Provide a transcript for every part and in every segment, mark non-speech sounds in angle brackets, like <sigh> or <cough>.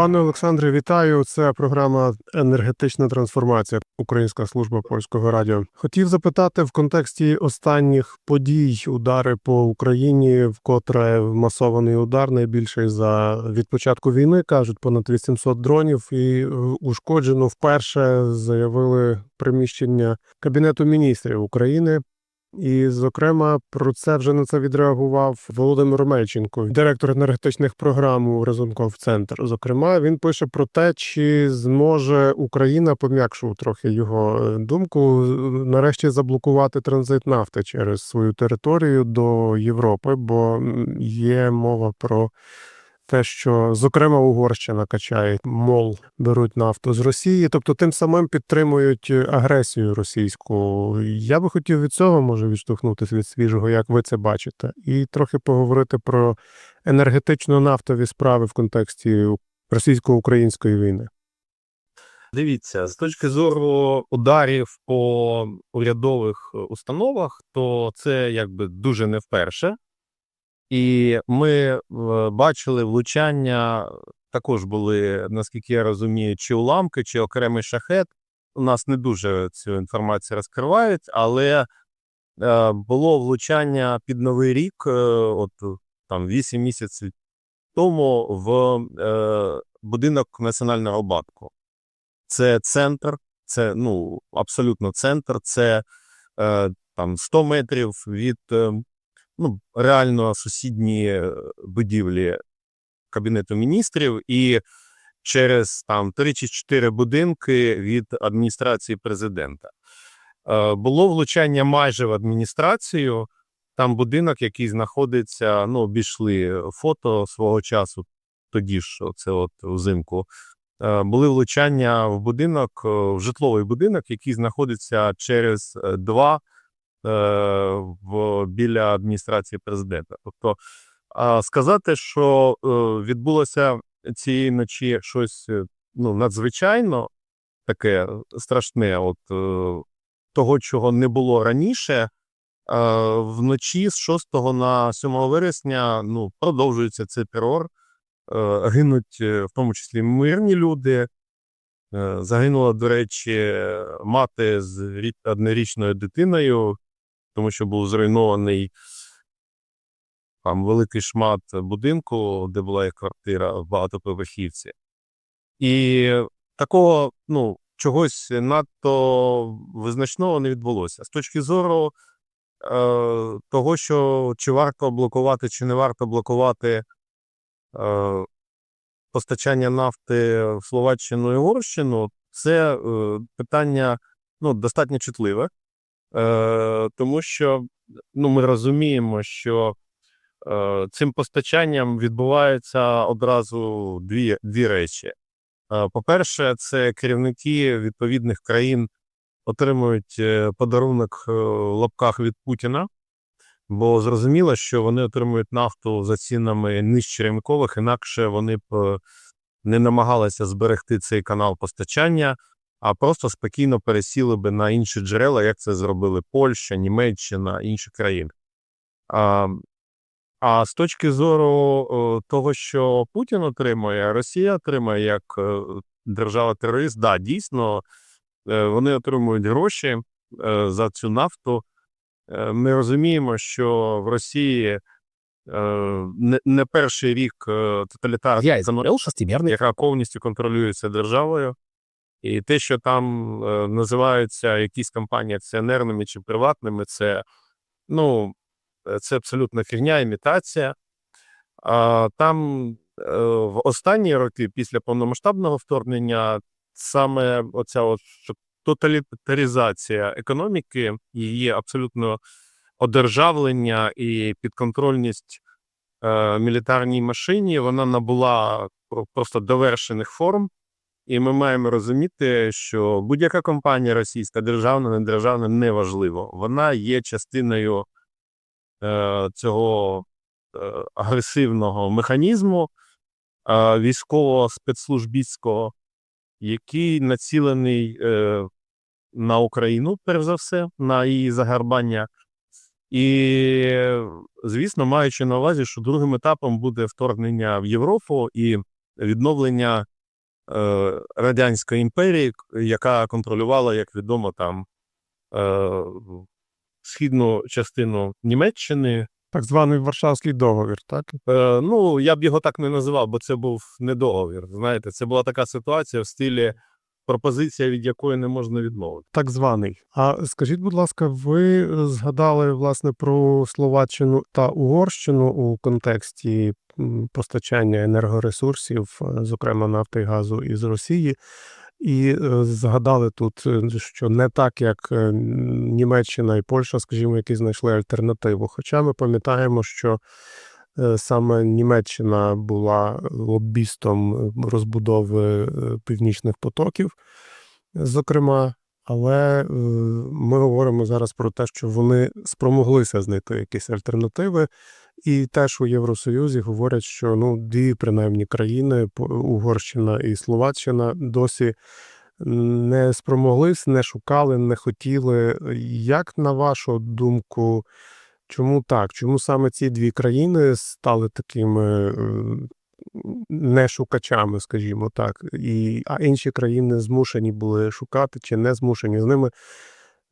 Пане Олександре, вітаю. Це програма Енергетична трансформація Українська служба польського радіо. Хотів запитати в контексті останніх подій удари по Україні, вкотре масований удар найбільший за від початку війни кажуть понад 800 дронів, і е, ушкоджено вперше заявили приміщення кабінету міністрів України. І, зокрема, про це вже на це відреагував Володимир Мельченко, директор енергетичних програм у Разумков Центр. Зокрема, він пише про те, чи зможе Україна пом'якшував трохи його е, думку, нарешті заблокувати транзит нафти через свою територію до Європи, бо є мова про те, що зокрема Угорщина качає, мол, беруть нафту з Росії, тобто тим самим підтримують е, агресію російську. Я би хотів від цього може відштовхнутися від свіжого, як ви це бачите, і трохи поговорити про енергетично-нафтові справи в контексті російсько-української війни. Дивіться, з точки зору ударів по урядових е, установах, то це якби дуже не вперше. І ми е, бачили влучання, також були, наскільки я розумію, чи уламки, чи окремий шахет. У нас не дуже цю інформацію розкривають, але е, було влучання під Новий рік, е, от там 8 місяців тому, в будинок Національного банку. Це центр, це ну абсолютно центр, це там 100 метрів від ну, реально сусідні е, будівлі Кабінету міністрів, і через там 3 чи 4 будинки від адміністрації президента. Е, було влучання майже в адміністрацію. Там будинок, який знаходиться, ну, обійшли фото свого часу, тоді ж, це от взимку. Е, Були влучання в будинок, в житловий будинок, який знаходиться через два в, біля адміністрації президента. Тобто а, сказати, що е, відбулося цієї ночі щось е, ну, надзвичайно таке страшне, от е, того, чого не було раніше. е, Вночі з 6 на 7 вересня ну, продовжується цей терор. Е, Гинуть е, в тому числі мирні люди. Е, Загинула, до речі, мати з рі- однорічною дитиною, тому що був зруйнований там великий шмат будинку, де була їх квартира в багатоповерхівці. І такого, ну, чогось надто визначного не відбулося. З точки зору е, того, що чи варто блокувати, чи не варто блокувати е, постачання нафти в Словаччину і Угорщину, це е, питання ну, достатньо чутливе, е, тому що ну, ми розуміємо, що е, цим постачанням відбуваються одразу дві, дві речі. Е, По-перше, це керівники відповідних країн отримують е, подарунок е, в лапках від Путіна, бо зрозуміло, що вони отримують нафту за цінами нижче ринкових, інакше вони б е, не намагалися зберегти цей канал постачання, а просто спокійно пересіли би на інші джерела, як це зробили Польща, Німеччина, інші країни. А, а з точки зору того, що Путін отримує, Росія отримує як е, держава-терорист, да, дійсно, е, вони отримують гроші е, за цю нафту. Ми розуміємо, що в Росії не, не перший рік тоталітарна яка повністю контролюється державою. І те, що там е, називаються якісь компанії акціонерними чи приватними, це, ну, е, це абсолютно фігня, імітація. А там е, в останні роки, після повномасштабного вторгнення, саме оця от тоталітаризація економіки, її абсолютно одержавлення і підконтрольність е, мілітарній машині, вона набула просто довершених форм. І ми маємо розуміти, що будь-яка компанія російська, державна, недержавна, неважливо. Вона є частиною е, цього е, агресивного механізму е, військово спецслужбістського, який націлений е, на Україну, перш за все, на її загарбання. І, звісно, маючи на увазі, що другим етапом буде вторгнення в Європу, і відновлення Радянської імперії, яка контролювала, як відомо, там е, східну частину Німеччини. Так званий Варшавський договір, так? Е, ну, я б його так не називав, бо це був не договір. Знаєте, це була така ситуація в стилі пропозиція, від якої не можна відмовити. Так званий. А скажіть, будь ласка, ви е, згадали власне про Словаччину та Угорщину у контексті постачання енергоресурсів, е, зокрема нафти і газу із Росії. І е, згадали тут, що не так, як Німеччина і Польща, скажімо, які знайшли альтернативу. Хоча ми пам'ятаємо, що саме Німеччина була лобістом е, розбудови е, північних потоків, зокрема. Але е, ми говоримо зараз про те, що вони спромоглися знайти якісь альтернативи, і теж у Євросоюзі говорять, що ну дві принаймні країни Угорщина і Словаччина досі не спромоглись, не шукали, не хотіли. Як на вашу думку, чому так? Чому саме ці дві країни стали такими е, не шукачами, скажімо так, і, а інші країни змушені були шукати чи не змушені. З ними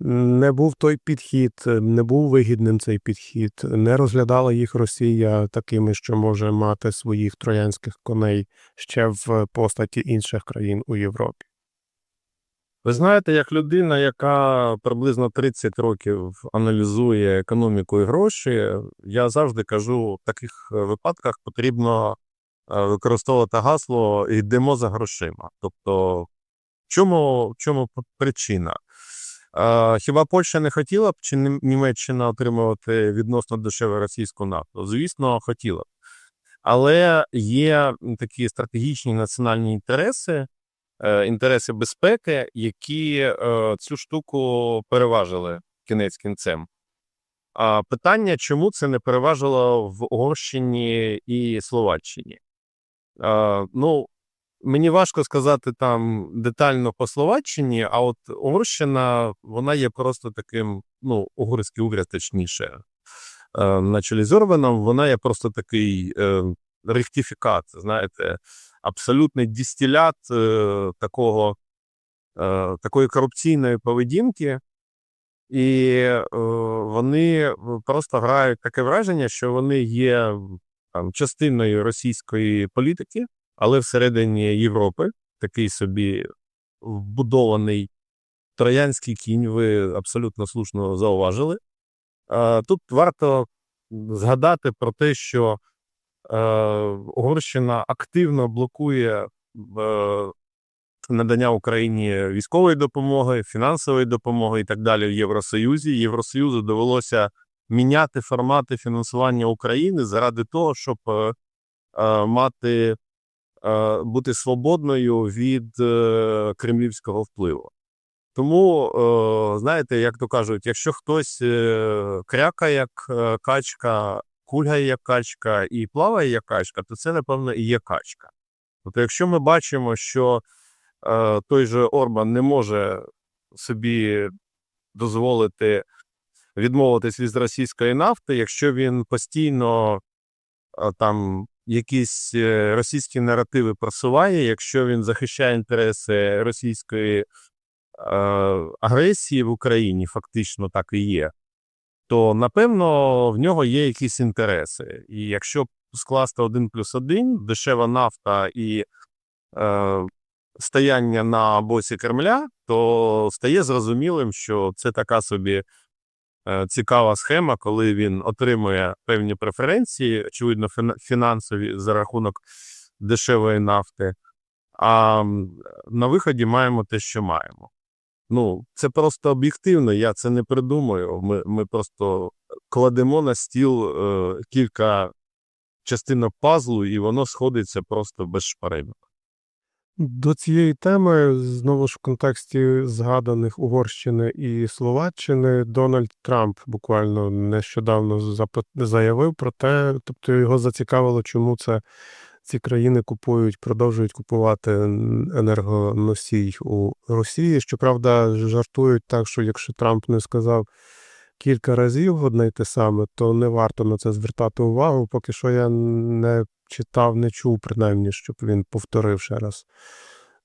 не був той підхід, не був вигідним цей підхід, не розглядала їх Росія такими, що може мати своїх троянських коней ще в постаті інших країн у Європі. Ви знаєте, як людина, яка приблизно 30 років аналізує економіку і гроші, я завжди кажу, в таких е, випадках потрібно е, використовувати гасло йдемо за грошима. Тобто, в чому, чому причина? Е, Хіба Польща не хотіла б чи Німеччина отримувати відносно дешеву російську нафту? Звісно, хотіла б. Але є такі стратегічні національні інтереси, інтереси безпеки, які е, цю штуку переважили кінець кінцем. А питання, чому це не переважило в Угорщині і Словаччині? Е, ну, мені важко сказати там детально по Словаччині, а от Угорщина, вона є просто таким, ну, угорський уряд, точніше, е, на чолі з Орбаном, вона є просто такий е, ректифікат, знаєте, абсолютний дистилят е, такого, е, такої корупційної поведінки, і е, вони просто грають таке враження, що вони є там, частиною російської політики, але всередині Європи такий собі вбудований троянський кінь, ви абсолютно слушно зауважили. Тут варто згадати про те, що Угорщина активно блокує е, надання Україні військової допомоги, фінансової допомоги і так далі в Євросоюзі. Євросоюзу довелося міняти формати фінансування України заради того, щоб е, е, мати е, бути свободною від е, кремлівського впливу. Тому, е, знаєте, як то кажуть, якщо хтось е, крякає як е, качка, кульгає як качка і плаває як качка, то це, напевно, і є качка. Тобто, якщо ми бачимо, що е, той же Орбан не може собі дозволити відмовитись від російської нафти, якщо він постійно е, там якісь е, російські наративи просуває, якщо він захищає інтереси російської е, агресії в Україні, фактично так і є, то напевно в нього є якісь інтереси. І якщо скласти один плюс один, дешева нафта і е, стояння на боці Кремля, то стає зрозумілим, що це така собі е, цікава схема, коли він отримує певні преференції, очевидно, фінансові за рахунок дешевої нафти. А на виході маємо те, що маємо. Ну, це просто об'єктивно, я це не придумаю. Ми, ми просто кладемо на стіл е, кілька частинок пазлу, і воно сходиться просто без шпаринок. До цієї теми, знову ж в контексті згаданих Угорщини і Словаччини, Дональд Трамп буквально нещодавно заявив про те, тобто його зацікавило, чому це ці країни купують, продовжують купувати енергоносій у Росії. Щоправда, жартують так, що якщо Трамп не сказав кілька разів одне й те саме, то не варто на це звертати увагу. Поки що я не читав, не чув, принаймні, щоб він повторив ще раз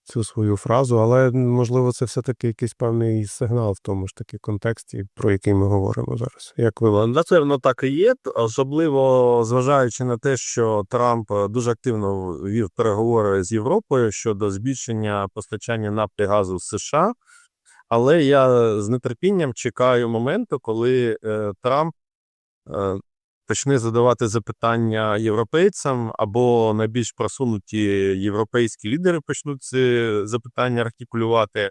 цю свою фразу. Але можливо, це все-таки якийсь певний сигнал в тому ж таки контексті, про який ми говоримо зараз. Як ви Ну, Напевно, так і є, особливо зважаючи на те, що Трамп е, дуже активно вів переговори з Європою щодо збільшення постачання нафти газу з США. Але я з нетерпінням чекаю моменту, коли е, Трамп е, почне задавати запитання європейцям, або найбільш просунуті європейські лідери почнуть ці запитання артикулювати.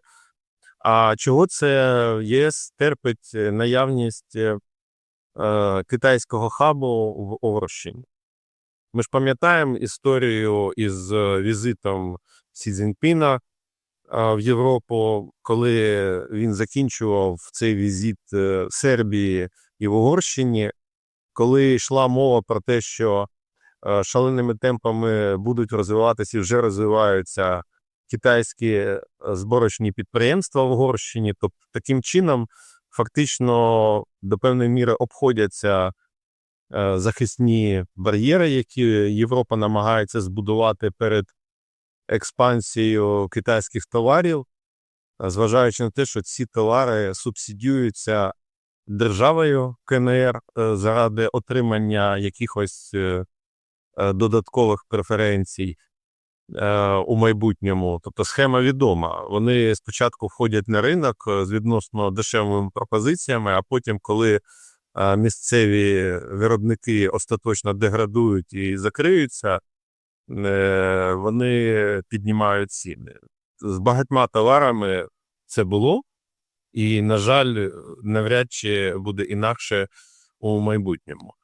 А чого це єС терпить е, наявність е, е, китайського хабу в Оврощині? Ми ж пам'ятаємо історію із е, візитом Сі Цзіньпіна е, в Європу, коли він закінчував цей візит е, в Сербії і в Угорщині, коли йшла мова про те, що е, шаленими темпами будуть розвиватися і вже розвиваються китайські е, зборочні підприємства в Угорщині. Тобто таким чином фактично до певної міри обходяться е, захисні бар'єри, які Європа намагається збудувати перед експансією китайських товарів, зважаючи на те, що ці товари субсидіюються державою КНР е, заради отримання якихось е, е, додаткових преференцій у майбутньому. Тобто схема відома. Вони спочатку входять на ринок з відносно дешевими пропозиціями, а потім, коли місцеві виробники остаточно деградують і закриються, вони піднімають ціни. З багатьма товарами це було, і, на жаль, навряд чи буде інакше у майбутньому.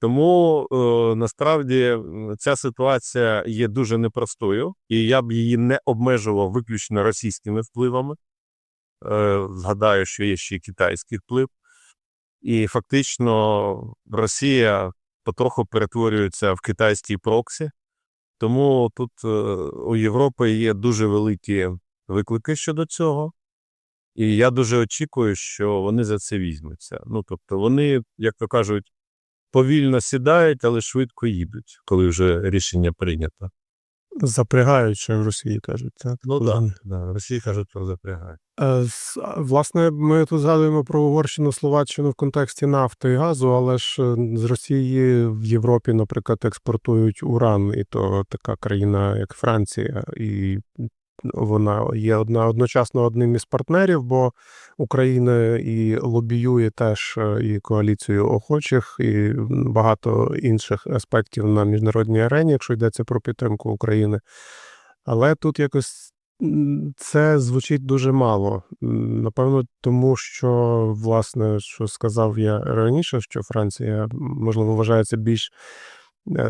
Тому е, насправді ця ситуація є дуже непростою, і я б її не обмежував виключно російськими впливами. Е, згадаю, що є ще китайський вплив. І фактично Росія потроху перетворюється в китайський проксі. Тому тут е, у Європи є дуже великі виклики щодо цього. І я дуже очікую, що вони за це візьмуться. Ну тобто, вони, як то кажуть, повільно сідають, але швидко їдуть, коли вже рішення прийнято. запрягають, що в Росії кажуть. Так? Ну так, да, Росії кажуть про запрягають. Е, Власне, ми тут згадуємо про Угорщину, Словаччину в контексті нафти і газу, але ж е, з Росії в Європі, наприклад, експортують уран, і то така країна, як Франція, і вона є одна одночасно одним із партнерів, бо Україна і лобіює теж е, і коаліцію охочих, і багато інших аспектів на міжнародній арені, якщо йдеться про підтримку України. Але тут якось це звучить дуже мало. Напевно, тому що, власне, що сказав я раніше, що Франція, можливо, вважається більш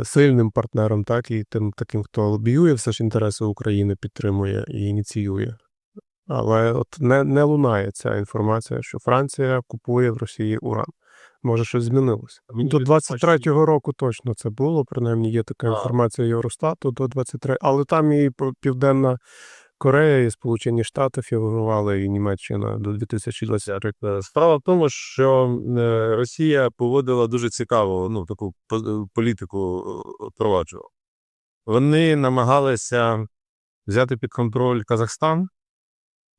сильним партнером, так, і тим таким, хто лобіює все ж інтереси України, підтримує і ініціює. Але от не, не лунає ця інформація, що Франція купує в Росії уран. Може, щось змінилося. До відомо, 23-го року точно це було. Принаймні є така інформація Євростату до 23 але там і Південна Корея, і Сполучені Штати фігурували, і Німеччина до 2023 Е, Справа в тому, що е, Росія поводила дуже цікаву ну, таку політику е, впроваджувала. Вони намагалися взяти під контроль Казахстан,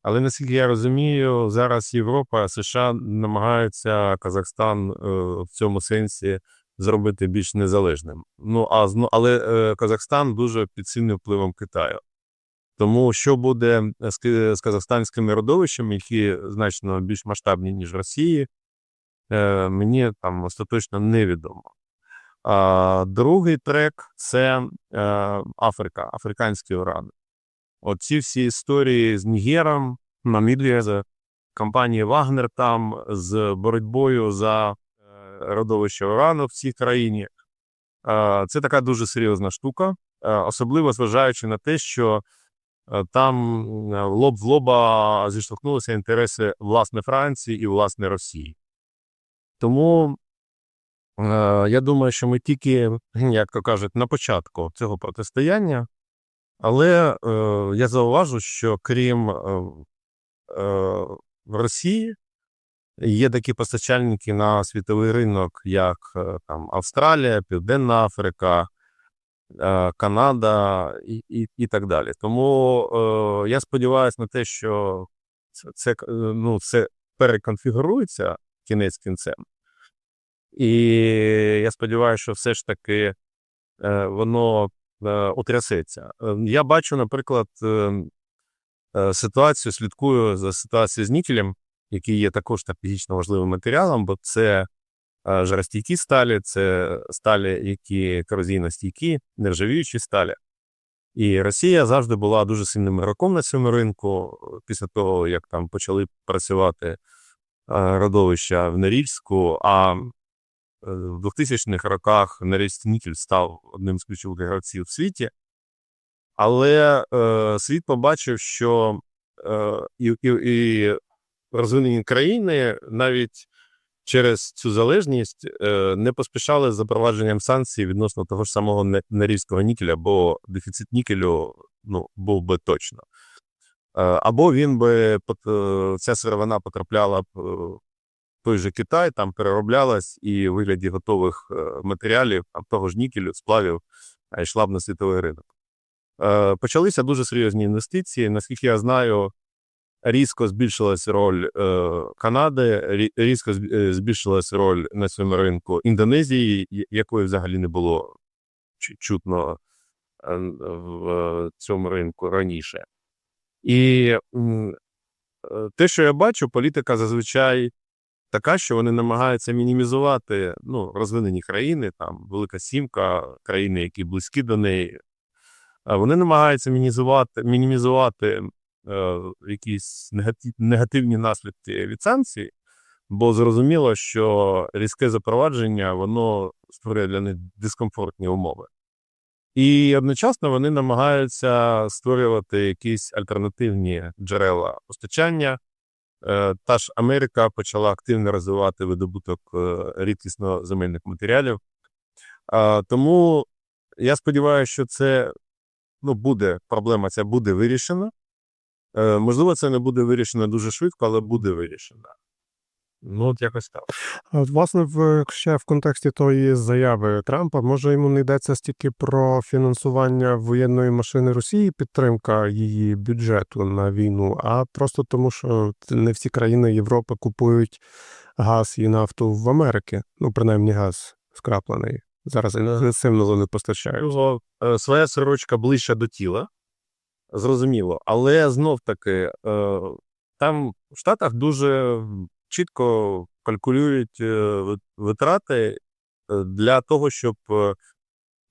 але наскільки я розумію, зараз Європа, США намагаються Казахстан в цьому сенсі зробити більш незалежним. Ну а але Казахстан дуже під сильним впливом Китаю. Тому що буде з, казахстанськими родовищами, які значно більш масштабні, ніж Росії, е, мені там остаточно невідомо. Другий трек це е, Африка, африканські урани. Оці всі історії з Нігером, Намібія, компанії Вагнер там, з боротьбою за е, родовище урану в цій країні. Е, це така дуже серйозна штука, е, особливо зважаючи на те, що е, там е, лоб в лоба зіштовхнулися інтереси власне Франції і власне Росії. Тому е, я думаю, що ми тільки, <clears throat> як то кажуть, на початку цього протистояння, але е, я зауважу, що крім е, е, Росії, Є такі постачальники на світовий ринок, як е, там Австралія, Південна Африка, е, Канада і, і, і так далі. Тому е, я сподіваюся на те, що це, е, ну, це переконфігурується кінець кінцем. І я сподіваюся, що все ж таки е, воно е, утрясеться. Е, Я бачу, наприклад, е, е, ситуацію, слідкую за ситуацією з нікелем, який є також стратегічно важливим матеріалом, бо це жаростійкі сталі, це сталі, які корозійно-стійкі, нержавіючі сталі. І Росія завжди була дуже сильним гравцем на цьому ринку. Після того, як там почали працювати е, родовища в Норільську, а е, в 2000-х роках Норильський нікель став одним з ключових гравців в світі. Але е, світ побачив, що е, і, і, і розвинені країни навіть через цю залежність е, не поспішали з запровадженням санкцій відносно того ж самого Не- Норильського нікеля, бо дефіцит нікелю ну, був би точно. Е, або він би е, ця сировина потрапляла б в той же Китай, там перероблялась і в вигляді готових матеріалів, того ж нікелю, сплавів, йшла б на світовий ринок. Почалися дуже серйозні інвестиції. Наскільки я знаю, різко збільшилась роль е, Канади, різко е, збільшилась роль на цьому ринку Індонезії, якої взагалі не було чутно е, в цьому ринку раніше. І е, те, що я бачу, політика зазвичай така, що вони намагаються мінімізувати ну, розвинені країни, там Велика Сімка, країни, які близькі до неї. Вони намагаються мінімізувати, мінімізувати якісь негативні наслідки від санкцій, бо зрозуміло, що різке запровадження воно створює для них дискомфортні умови. І одночасно вони намагаються створювати якісь альтернативні джерела постачання. Е, Та ж Америка почала активно розвивати видобуток е, рідкісно земельних матеріалів. Тому я сподіваюся, що це ну, буде проблема, ця буде вирішена. Е, Можливо, це не буде вирішено дуже швидко, але буде вирішена. Ну, от якось так. От, власне, в ще в контексті тої заяви Трампа, може йому не йдеться стільки про фінансування воєнної машини Росії, підтримка її бюджету на війну, а просто тому, що не всі країни Європи купують газ і нафту в Америки. Ну, принаймні, газ скраплений. Зараз інтенсивно вони постачають. Його е, своя сорочка ближче до тіла, зрозуміло. Але знов таки, е, там в Штатах дуже чітко калькулюють е, витрати е, для того, щоб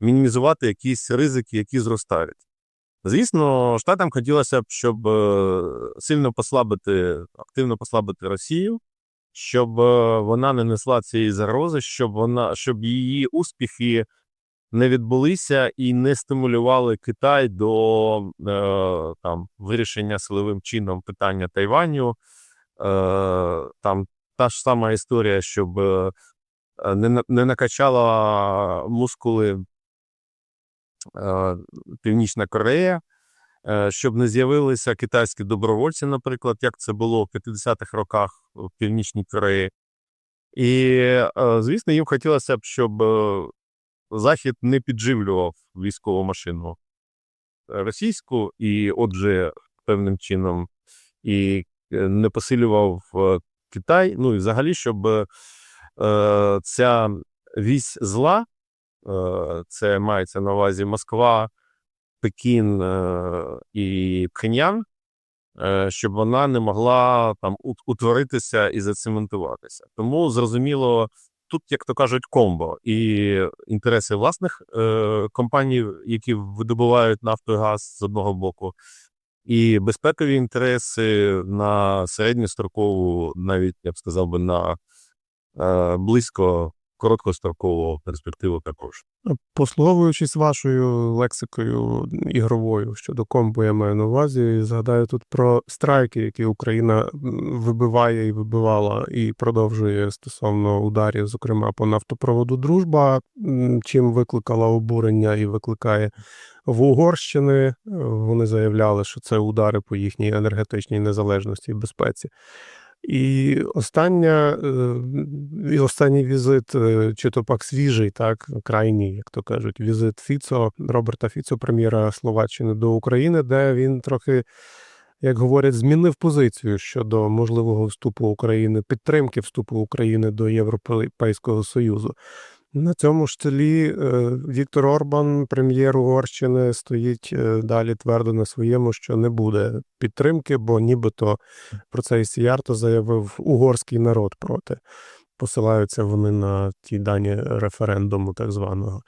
мінімізувати якісь ризики, які зростають. Звісно, Штатам хотілося б, щоб сильно послабити, активно послабити Росію, щоб вона не несла цієї загрози, щоб вона, щоб її успіхи не відбулися і не стимулювали Китай до е, там вирішення силовим чином питання Тайваню. Е, там та ж сама історія, щоб е, не, не накачала мускули е, Північна Корея, е, щоб не з'явилися китайські добровольці, наприклад, як це було в 50-х роках в Північній Кореї. І, е, звісно, їм хотілося б, щоб Захід не підживлював військову машину російську, і, отже, певним чином і е, не посилював е, Китай. Ну і взагалі, щоб е, ця вісь зла, е, це мається на увазі Москва, Пекін е, і Пхеньян, е, щоб вона не могла там утворитися і зацементуватися. Тому зрозуміло, тут, як то кажуть, комбо. І інтереси власних е, компаній, які видобувають нафту і газ з одного боку, і безпекові інтереси на середньострокову, навіть я б сказав би на е, близько короткострокову перспективу також. Послуговуючись вашою лексикою ігровою щодо комбо, я маю на увазі, згадаю тут про страйки, які Україна вибиває і вибивала, і продовжує стосовно ударів, зокрема по нафтопроводу Дружба, чим викликала обурення і викликає в Угорщини. Е, Вони заявляли, що це удари по їхній енергетичній незалежності і безпеці. І остання, е, і останній візит, е, чи то пак свіжий, так, крайній, як то кажуть, візит Фіцо, Роберта Фіцо, прем'єра Словаччини до України, де він трохи, як говорять, змінив позицію щодо можливого вступу України, підтримки вступу України до Європейського Союзу. На цьому ж тлі е, Віктор Орбан, прем'єр Угорщини, стоїть е, далі твердо на своєму, що не буде підтримки, бо нібито про це і Сіярто заявив угорський народ проти. Посилаються вони на ті дані референдуму, так званого.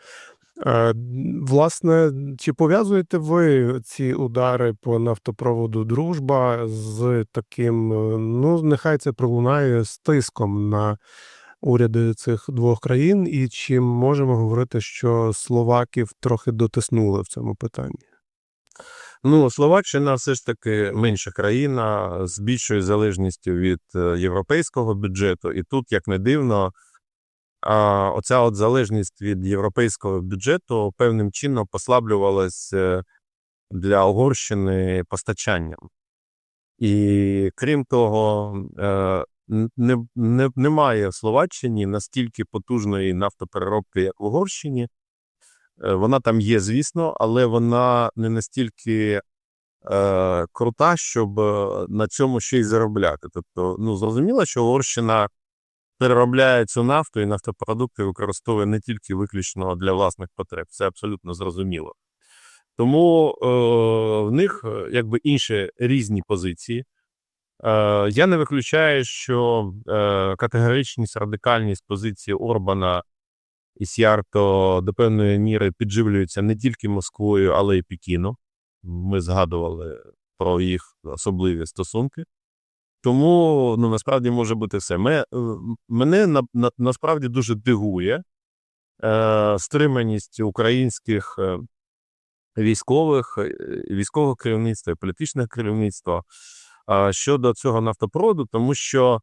Е, Власне, чи пов'язуєте ви ці удари по нафтопроводу Дружба з таким, ну, нехай це пролунає з тиском на уряди цих двох країн, і чи можемо говорити, що словаків трохи дотиснули в цьому питанні? Ну, Словаччина все ж таки менша країна з більшою залежністю від е, європейського бюджету, і тут, як не дивно, оця от залежність від європейського бюджету певним чином послаблювалась е, для Угорщини постачанням. І крім того, е, не, не, немає в Словаччині настільки потужної нафтопереробки, як в Угорщині. Е, Вона там є, звісно, але вона не настільки е, крута, щоб е, на цьому ще й заробляти. Тобто, ну зрозуміло, що Угорщина переробляє цю нафту і нафтопродукти використовує не тільки виключно для власних потреб. Це абсолютно зрозуміло. Тому е, в них е, якби інші різні позиції. Е, я не виключаю, що е, категоричність, радикальність позиції Орбана і Сярто до певної міри підживлюються не тільки Москвою, але й Пекіном. Ми згадували про їх особливі стосунки. Тому ну, насправді може бути все. Е, мене на, на, насправді дуже дивує е, стриманість українських військових, військового керівництва і політичного керівництва щодо цього нафтопроводу, тому що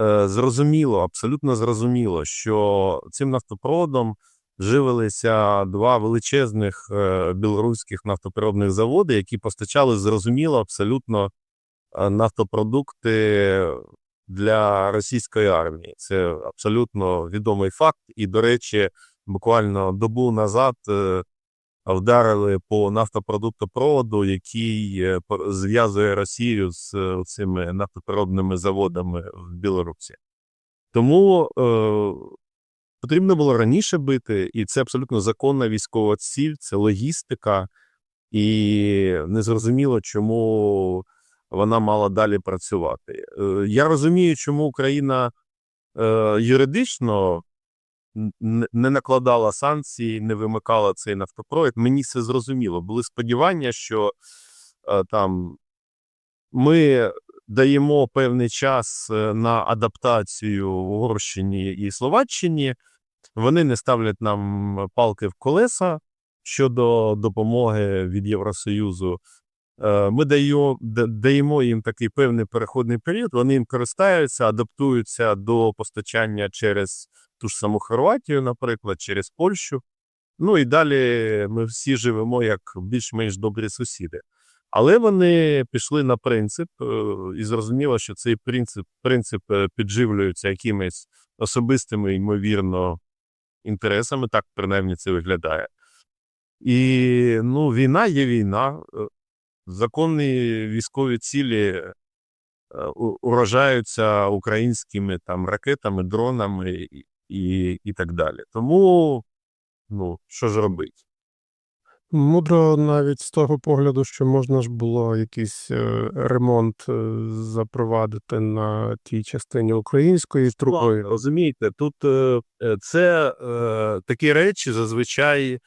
е, зрозуміло, абсолютно зрозуміло, що цим нафтопроводом живилися два величезних е, білоруських нафтопереробних заводи, які постачали зрозуміло абсолютно е, нафтопродукти для російської армії. Це абсолютно відомий факт. І, до речі, буквально добу назад вдарили по нафтопродуктопроводу, який е, зв'язує Росію з е, цими нафтопереробними заводами в Білорусі. Тому е, потрібно було раніше бити, і це абсолютно законна військова ціль, це логістика, і незрозуміло, чому вона мала далі працювати. Е, я розумію, чому Україна е, юридично не накладала санкції, не вимикала цей нафтопровід. Мені це зрозуміло. Були сподівання, що е, там ми даємо певний час е, на адаптацію в Угорщині і Словаччині. Вони не ставлять нам палки в колеса щодо допомоги від Євросоюзу. Е, Ми даємо їм такий певний переходний період. Вони їм користаються, адаптуються до постачання через ту ж саму Хорватію, наприклад, через Польщу. Ну і далі ми всі живемо як більш-менш добрі сусіди. Але вони пішли на принцип, е, і зрозуміло, що цей принцип, принцип е, підживлюється якимись особистими, ймовірно, інтересами, так принаймні це виглядає. І ну, війна є війна. Законні військові цілі е, уражаються українськими там ракетами, дронами і, і, і так далі. Тому, ну, що ж робити? Мудро навіть з того погляду, що можна ж було якийсь е, ремонт е, запровадити на тій частині української трубою. Розумієте, тут це такі речі зазвичай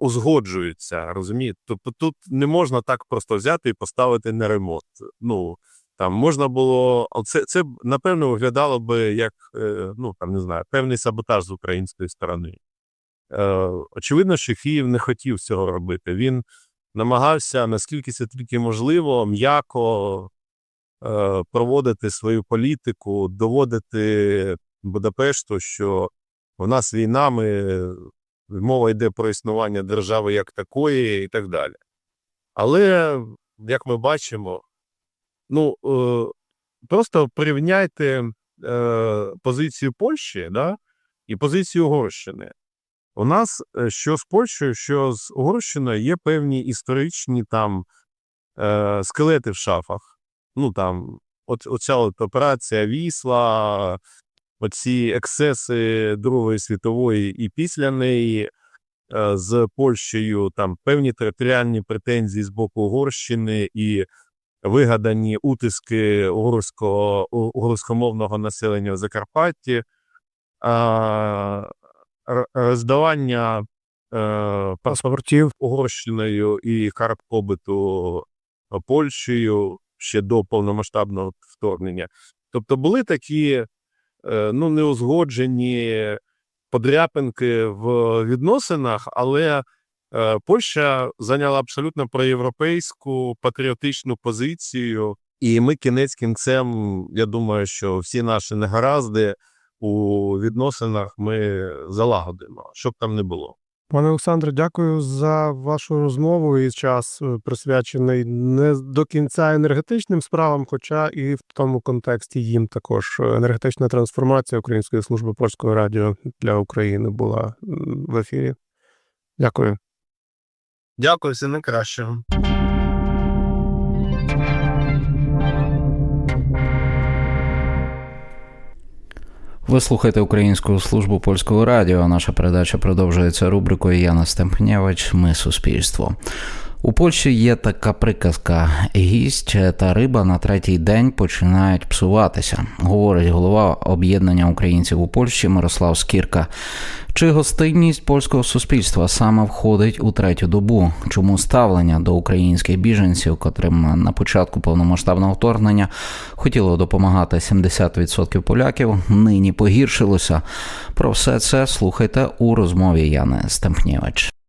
узгоджуються. Розумієте? Тобто тут не можна так просто взяти і поставити на ремонт. Ну там можна було, це, це напевно виглядало би як е, ну там не знаю, певний саботаж з української сторони. Е, очевидно, що Київ не хотів цього робити. Він намагався, наскільки це тільки можливо, м'яко е, проводити свою політику, доводити Будапешту, що в нас війна, ми, мова йде про існування держави як такої і так далі. Але, як ми бачимо, ну, е, просто порівняйте е, позицію Польщі да, і позицію Угорщини. У нас е, що з Польщею, що з Угорщиною є певні історичні там е, скелети в шафах. Ну там, от, оця от операція Вісла, оці ексеси Другої світової і після неї е, з Польщею, там певні територіальні претензії з боку Угорщини і вигадані утиски угорського, угорськомовного населення в Закарпатті, роздавання е, паспортів. Угорщиною і карт побиту Польщею ще до повномасштабного вторгнення. Тобто були такі ну, неузгоджені подряпинки в відносинах, але е, Польща зайняла абсолютно проєвропейську патріотичну позицію. І ми кінець кінцем, я думаю, що всі наші негаразди у відносинах ми залагодимо, щоб там не було. Пане Олександре, дякую за вашу розмову і час е, присвячений не до кінця енергетичним справам, хоча і в тому контексті їм також енергетична трансформація Української служби польського радіо для України була в ефірі. Дякую. Дякую, все найкращого. Ви слухаєте Українську службу польського радіо. Наша передача продовжується рубрикою Яна Стемпнєвич. Ми суспільство. У Польщі є така приказка: гість та риба на третій день починають псуватися, говорить голова об'єднання українців у Польщі Мирослав Скірка. Чи гостинність польського суспільства саме входить у третю добу? Чому ставлення до українських біженців, котрим на початку повномасштабного вторгнення хотіло допомагати 70% поляків, нині погіршилося? Про все це слухайте у розмові Яни Стемпнєвич.